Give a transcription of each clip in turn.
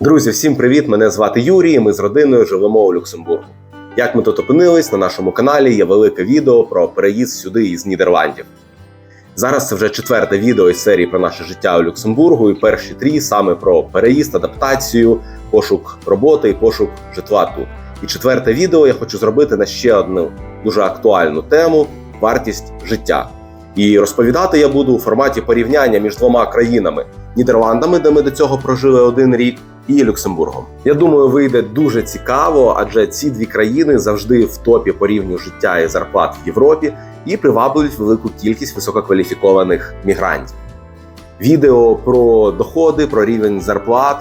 Друзі, всім привіт! Мене звати Юрій. Ми з родиною живемо у Люксембургу. Як ми тут опинились, на нашому каналі є велике відео про переїзд сюди із Нідерландів. Зараз це вже четверте відео із серії про наше життя у Люксембургу, і перші три саме про переїзд, адаптацію, пошук роботи і пошук житла тут. І четверте відео я хочу зробити на ще одну дуже актуальну тему вартість життя. І розповідати я буду у форматі порівняння між двома країнами Нідерландами, де ми до цього прожили один рік, і Люксембургом. Я думаю, вийде дуже цікаво, адже ці дві країни завжди в топі по рівню життя і зарплат в Європі і приваблюють велику кількість висококваліфікованих мігрантів. Відео про доходи, про рівень зарплат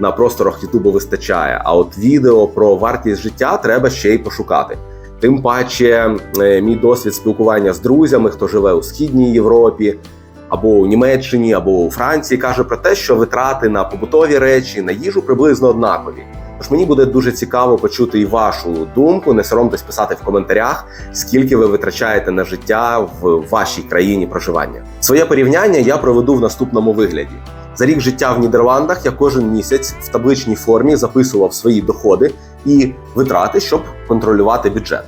на просторах Ютубу вистачає. А от відео про вартість життя треба ще й пошукати. Тим паче, е, мій досвід спілкування з друзями, хто живе у східній Європі, або у Німеччині, або у Франції, каже про те, що витрати на побутові речі, на їжу приблизно однакові. Тож мені буде дуже цікаво почути і вашу думку. Не соромтесь писати в коментарях, скільки ви витрачаєте на життя в вашій країні проживання. Своє порівняння я проведу в наступному вигляді. За рік життя в Нідерландах я кожен місяць в табличній формі записував свої доходи і витрати, щоб контролювати бюджет.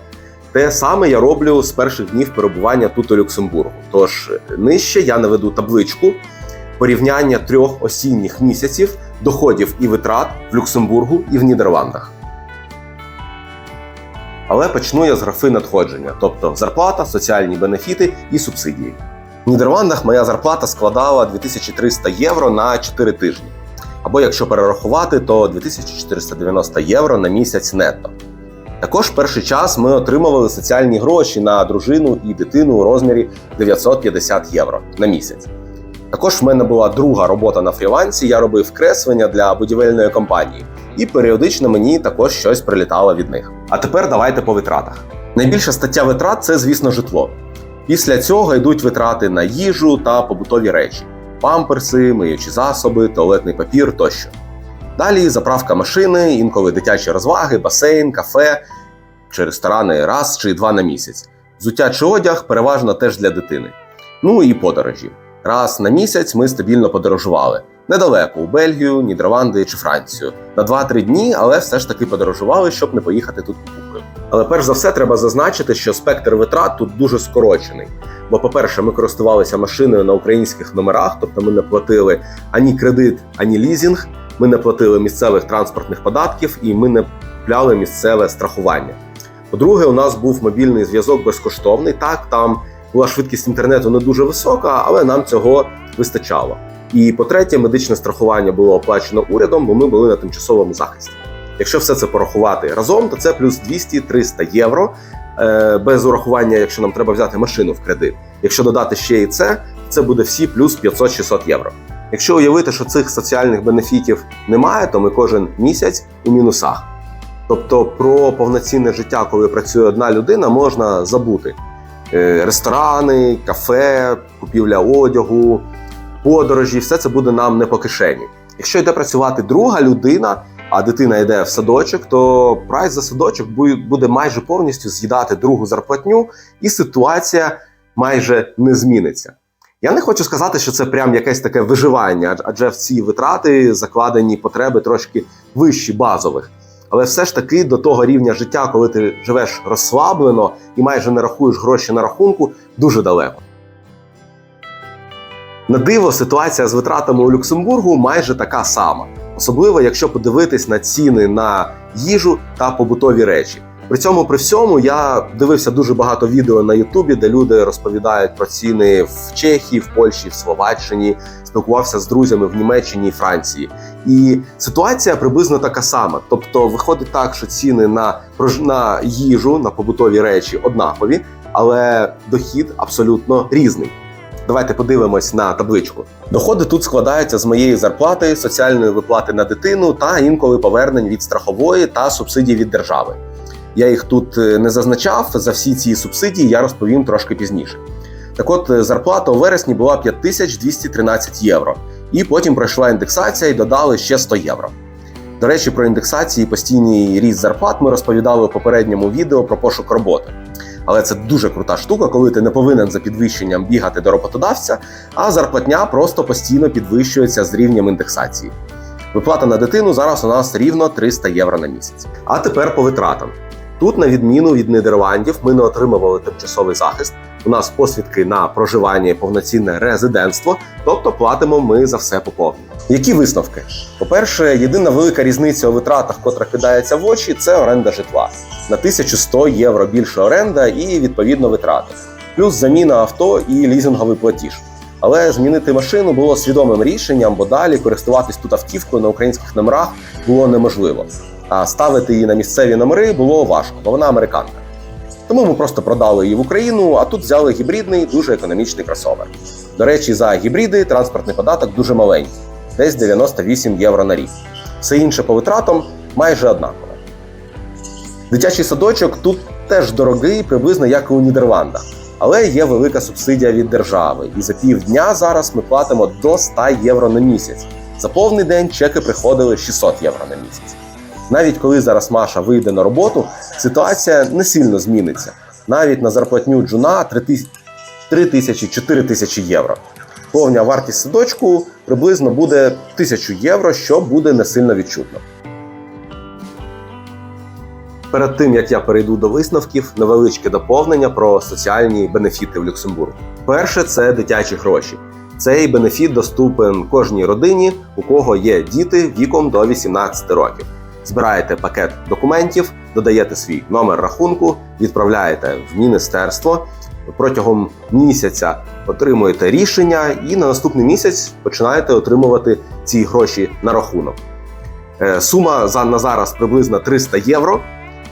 Те саме я роблю з перших днів перебування тут у Люксембургу. Тож нижче я наведу табличку порівняння трьох осінніх місяців доходів і витрат в Люксембургу і в Нідерландах. Але почну я з графи надходження, тобто зарплата, соціальні бенефіти і субсидії. В Нідерландах моя зарплата складала 2300 євро на 4 тижні. Або якщо перерахувати, то 2490 євро на місяць нетто. Також перший час ми отримували соціальні гроші на дружину і дитину у розмірі 950 євро на місяць. Також в мене була друга робота на фрілансі. Я робив креслення для будівельної компанії, і періодично мені також щось прилітало від них. А тепер давайте по витратах. Найбільша стаття витрат це, звісно, житло. Після цього йдуть витрати на їжу та побутові речі: памперси, миючі засоби, туалетний папір тощо. Далі заправка машини, інколи дитячі розваги, басейн, кафе чи ресторани раз чи два на місяць. Взуття чи одяг переважно теж для дитини. Ну і подорожі. Раз на місяць ми стабільно подорожували. Недалеко у Бельгію, Нідерланди чи Францію. На 2-3 дні, але все ж таки подорожували, щоб не поїхати тут. Але перш за все треба зазначити, що спектр витрат тут дуже скорочений. Бо, по-перше, ми користувалися машиною на українських номерах, тобто ми не платили ані кредит, ані лізінг, ми не платили місцевих транспортних податків і ми не купляли місцеве страхування. По-друге, у нас був мобільний зв'язок безкоштовний. Так, там була швидкість інтернету не дуже висока, але нам цього вистачало. І по-третє, медичне страхування було оплачено урядом, бо ми були на тимчасовому захисті. Якщо все це порахувати разом, то це плюс 200-300 євро е, без урахування, якщо нам треба взяти машину в кредит. Якщо додати ще і це, це буде всі плюс 500-600 євро. Якщо уявити, що цих соціальних бенефітів немає, то ми кожен місяць у мінусах. Тобто про повноцінне життя, коли працює одна людина, можна забути. Е, Ресторани, кафе, купівля одягу, подорожі, все це буде нам не по кишені. Якщо йде працювати друга людина, а дитина йде в садочок, то прайс за садочок буде майже повністю з'їдати другу зарплатню, і ситуація майже не зміниться. Я не хочу сказати, що це прям якесь таке виживання, адже в ці витрати закладені потреби трошки вищі базових. Але все ж таки до того рівня життя, коли ти живеш розслаблено і майже не рахуєш гроші на рахунку, дуже далеко. На диво, ситуація з витратами у Люксембургу майже така сама, особливо якщо подивитись на ціни на їжу та побутові речі. При цьому при всьому я дивився дуже багато відео на Ютубі, де люди розповідають про ціни в Чехії, в Польщі, в Словаччині, спілкувався з друзями в Німеччині і Франції. І ситуація приблизно така сама. Тобто, виходить так, що ціни на на їжу, на побутові речі однакові, але дохід абсолютно різний. Давайте подивимось на табличку. Доходи тут складаються з моєї зарплати, соціальної виплати на дитину та інколи повернень від страхової та субсидій від держави. Я їх тут е, не зазначав. За всі ці субсидії я розповім трошки пізніше. Так от, е, зарплата у вересні була 5213 євро, і потім пройшла індексація і додали ще 100 євро. До речі, про індексації і постійний ріст зарплат ми розповідали у попередньому відео про пошук роботи. Але це дуже крута штука, коли ти не повинен за підвищенням бігати до роботодавця, а зарплатня просто постійно підвищується з рівнем індексації. Виплата на дитину зараз у нас рівно 300 євро на місяць. А тепер по витратам. Тут, на відміну від Нідерландів, ми не отримували тимчасовий захист. У нас посвідки на проживання і повноцінне резидентство, тобто платимо ми за все по повній. Які висновки? По-перше, єдина велика різниця у витратах, котра кидається в очі, це оренда житла. На 1100 євро більше оренда і відповідно витрати, плюс заміна авто і лізинговий платіж. Але змінити машину було свідомим рішенням, бо далі користуватись тут автівкою на українських номерах було неможливо. А ставити її на місцеві номери було важко, бо вона американка. Тому ми просто продали її в Україну, а тут взяли гібридний, дуже економічний кросовер. До речі, за гібриди транспортний податок дуже маленький, десь 98 євро на рік. Все інше по витратам майже однакове. Дитячий садочок тут теж дорогий, приблизно як і у Нідерландах. Але є велика субсидія від держави, і за півдня зараз ми платимо до 100 євро на місяць. За повний день чеки приходили 600 євро на місяць. Навіть коли зараз Маша вийде на роботу, ситуація не сильно зміниться. Навіть на зарплатню джуна 3 тисячі 4 тисячі євро. Повня вартість садочку приблизно буде 1000 євро, що буде не сильно відчутно. Перед тим як я перейду до висновків, невеличке доповнення про соціальні бенефіти в Люксембургу. Перше це дитячі гроші. Цей бенефіт доступен кожній родині, у кого є діти віком до 18 років. Збираєте пакет документів, додаєте свій номер рахунку, відправляєте в міністерство. Протягом місяця отримуєте рішення, і на наступний місяць починаєте отримувати ці гроші на рахунок. Е, Сума за на зараз приблизно 300 євро,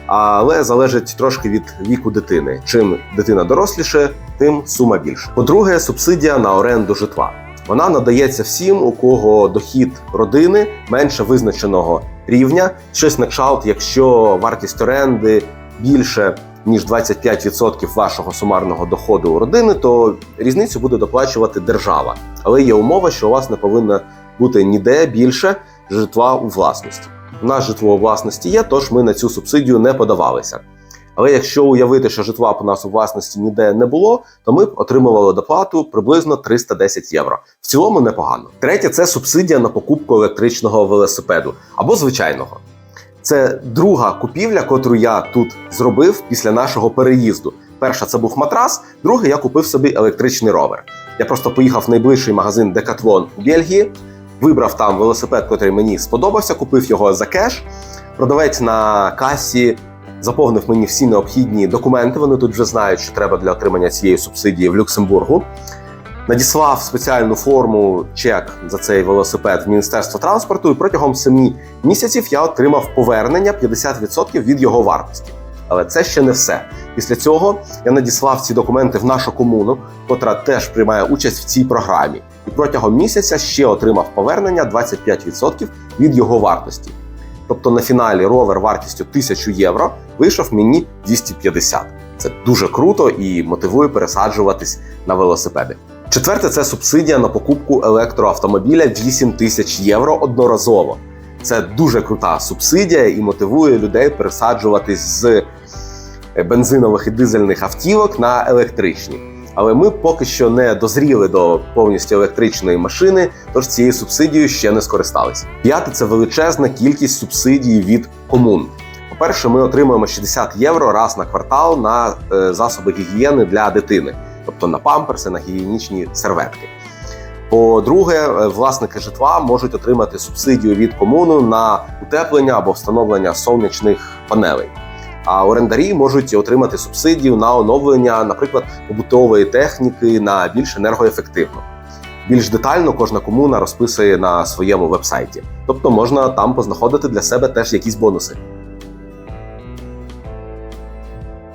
але залежить трошки від віку дитини. Чим дитина доросліше, тим сума більше. По-друге, субсидія на оренду житла. Вона надається всім, у кого дохід родини менше визначеного рівня. Щось на кшалт, якщо вартість оренди більше ніж 25% вашого сумарного доходу у родини, то різницю буде доплачувати держава. Але є умова, що у вас не повинно бути ніде більше житла у власності. У нас житло у власності є, тож ми на цю субсидію не подавалися. Але якщо уявити, що житла у нас у власності ніде не було, то ми б отримували доплату приблизно 310 євро. В цілому непогано. Третє це субсидія на покупку електричного велосипеду або звичайного. Це друга купівля, котру я тут зробив після нашого переїзду. Перша це був матрас, друге я купив собі електричний ровер. Я просто поїхав в найближчий магазин Decathlon у Бельгії, вибрав там велосипед, котрий мені сподобався, купив його за кеш. Продавець на касі заповнив мені всі необхідні документи. Вони тут вже знають, що треба для отримання цієї субсидії в Люксембургу. Надіслав спеціальну форму чек за цей велосипед в Міністерство транспорту, і протягом 7 місяців я отримав повернення 50% від його вартості. Але це ще не все. Після цього я надіслав ці документи в нашу комуну, котра теж приймає участь в цій програмі, і протягом місяця ще отримав повернення 25% від його вартості. Тобто на фіналі ровер вартістю 1000 євро вийшов мені 250. Це дуже круто і мотивує пересаджуватись на велосипеди. Четверте це субсидія на покупку електроавтомобіля 8 тисяч євро одноразово. Це дуже крута субсидія і мотивує людей пересаджуватись з бензинових і дизельних автівок на електричні. Але ми поки що не дозріли до повністю електричної машини, тож цією субсидією ще не скористалися. П'яте це величезна кількість субсидій від комун. По-перше, ми отримуємо 60 євро раз на квартал на е, засоби гігієни для дитини, тобто на памперси, на гігієнічні серветки. По-друге, е, власники житла можуть отримати субсидію від комуну на утеплення або встановлення сонячних панелей. А орендарі можуть отримати субсидію на оновлення, наприклад, побутової техніки на більш енергоефективно. Більш детально кожна комуна розписує на своєму вебсайті, тобто можна там познаходити для себе теж якісь бонуси.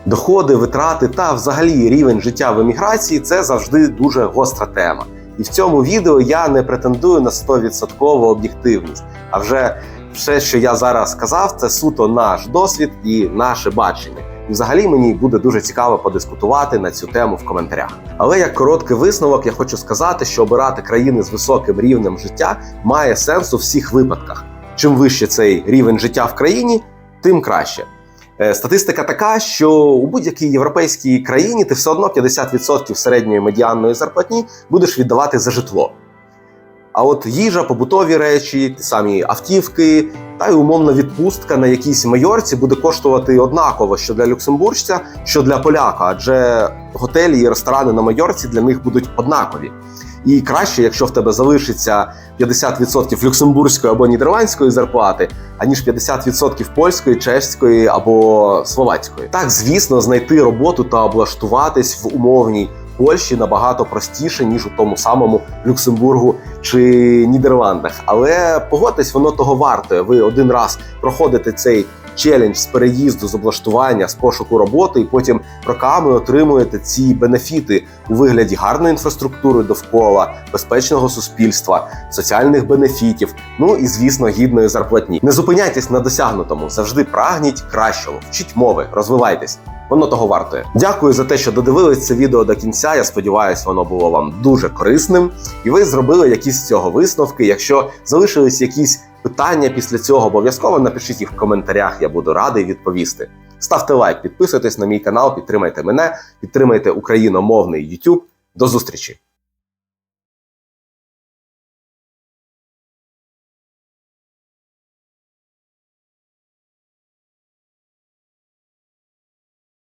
Доходи, витрати та взагалі рівень життя в еміграції це завжди дуже гостра тема. І в цьому відео я не претендую на 100% об'єктивність. А вже все, що я зараз сказав, це суто наш досвід і наше бачення. І взагалі мені буде дуже цікаво подискутувати на цю тему в коментарях. Але як короткий висновок, я хочу сказати, що обирати країни з високим рівнем життя має сенс у всіх випадках. Чим вище цей рівень життя в країні, тим краще. Е, Статистика така, що у будь-якій європейській країні ти все одно 50% середньої медіанної зарплатні будеш віддавати за житло. А от їжа, побутові речі, ті самі автівки, та й умовна відпустка на якійсь майорці буде коштувати однаково, що для люксембуржця, що для поляка, адже готелі і ресторани на майорці для них будуть однакові. І краще, якщо в тебе залишиться 50% люксембурзької або нідерландської зарплати, аніж 50% польської, чеської або словацької. Так, звісно, знайти роботу та облаштуватись в умовній Польщі набагато простіше ніж у тому самому Люксембургу чи Нідерландах. Але погодьтесь, воно того вартує. Ви один раз проходите цей челендж з переїзду, з облаштування, з пошуку роботи, і потім роками отримуєте ці бенефіти у вигляді гарної інфраструктури довкола, безпечного суспільства, соціальних бенефітів, ну і звісно, гідної зарплатні. Не зупиняйтесь на досягнутому, завжди прагніть кращого, вчіть мови, розвивайтесь. Воно того вартує. Дякую за те, що додивились це відео до кінця. Я сподіваюся, воно було вам дуже корисним, і ви зробили якісь з цього висновки. Якщо залишились якісь питання після цього, обов'язково напишіть їх в коментарях. Я буду радий відповісти. Ставте лайк, підписуйтесь на мій канал, підтримайте мене, підтримайте україномовний YouTube. До зустрічі!